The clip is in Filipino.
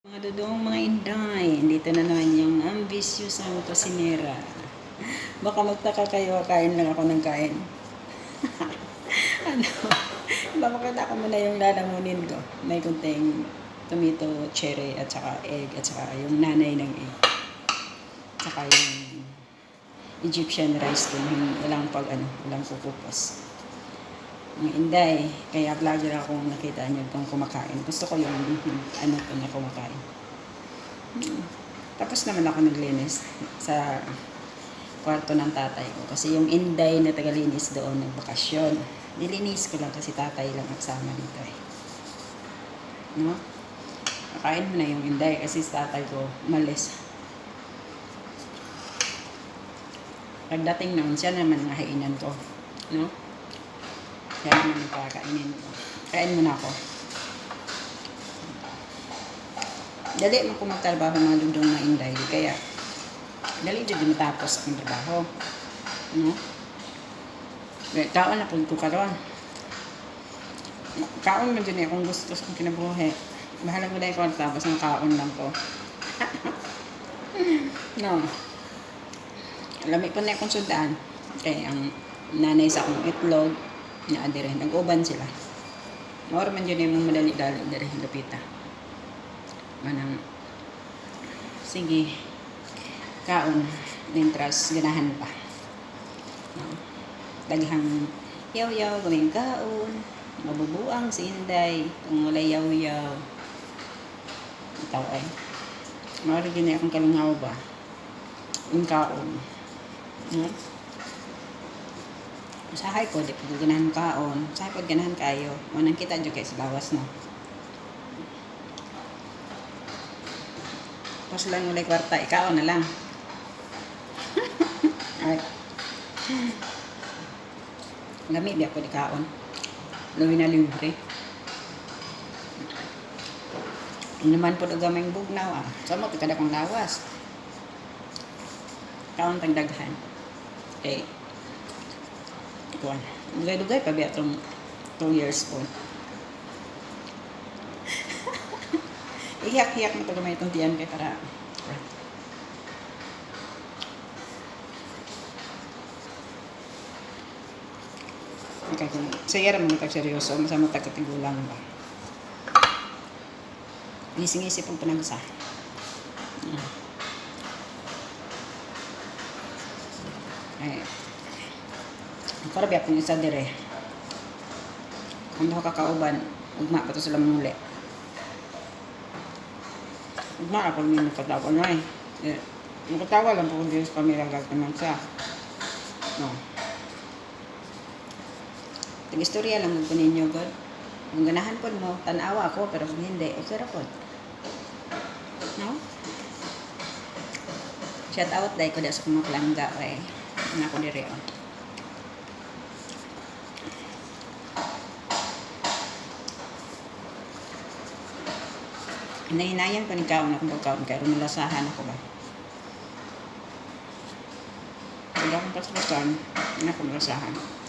Mga dudong mga inday, dito na naman yung ambitious ang kusinera. Baka magtaka kayo, kain lang ako ng kain. ano, babakita ko muna yung lalamunin ko. May kunting tomato, cherry, at saka egg, at saka yung nanay ng egg. At saka yung Egyptian rice din, yung walang pag ano, walang pupupos mga inday. Kaya vlogger ako kung nakita niyo itong kumakain. Gusto ko yung ano ko na kumakain. Tapos naman ako naglinis sa kwarto ng tatay ko. Kasi yung inday na tagalinis doon nagbakasyon. Nilinis ko lang kasi tatay lang nagsama dito eh. No? Kakain mo na yung inday kasi sa tatay ko malis. Pagdating noon, siya naman ang hainan ko. No? Naman yung kakainin ko. Kain muna ako. Dali mo kung magtrabaho mga dudong na inday. Kaya, dali dyan matapos ang trabaho. No? Kaya, kaon na po ko karon. Kaon na dyan eh, kung gusto kong kinabuhi. Bahala ko dahil ko tapos ng kaon lang ko. no. Alam ko na akong sundaan. Kaya ang nanay sa akong itlog, na adire nag-uban sila. Maor man yun yung madali dali dire lupita. Manang sige kaon dentras ganahan pa. No? daghang yaw yaw gawing kaon mabubuang si Inday kung wala yaw yaw itaw ay maor yun akong kalingaw ba? Yung kaon. No? Usahay ko di pag ganahan kaon usahay pag ganahan kayo manang kita jud kay sa lawas no Pas lang ulay kwarta, ikaw na lang. Ay. Lami di ako di kaon. Lawi na libre. Naman po gamay bugnaw ah. Sama kada kong lawas. Kaon tang daghan. Okay kuan. Dugay-dugay pa biya itong 2 years po. Iyak-iyak mo ito gamay itong tiyan kay para Okay, saya raman tag seryoso, masama tag katigulang ba. Ngising-isip ang panagsa. Hmm. Ay, para biya kung isa dire. Kung kakauban, ugma pa to sila muli. Ugma ako ni nakatawa na eh. eh nakatawa lang po kung sa kamera gagawin siya. No. Tig-istorya lang mo ninyo, God. Kung ganahan po mo, tanawa ako, pero kung hindi, okay ra po. No? Shout out dahil ko da sa kumaklangga, eh. Ano ko dire, oh. Hinahinayan ko ni kaon akong pagkaon kaya rumulasahan ako ba. Pag akong paslasan, hindi ako malasahan.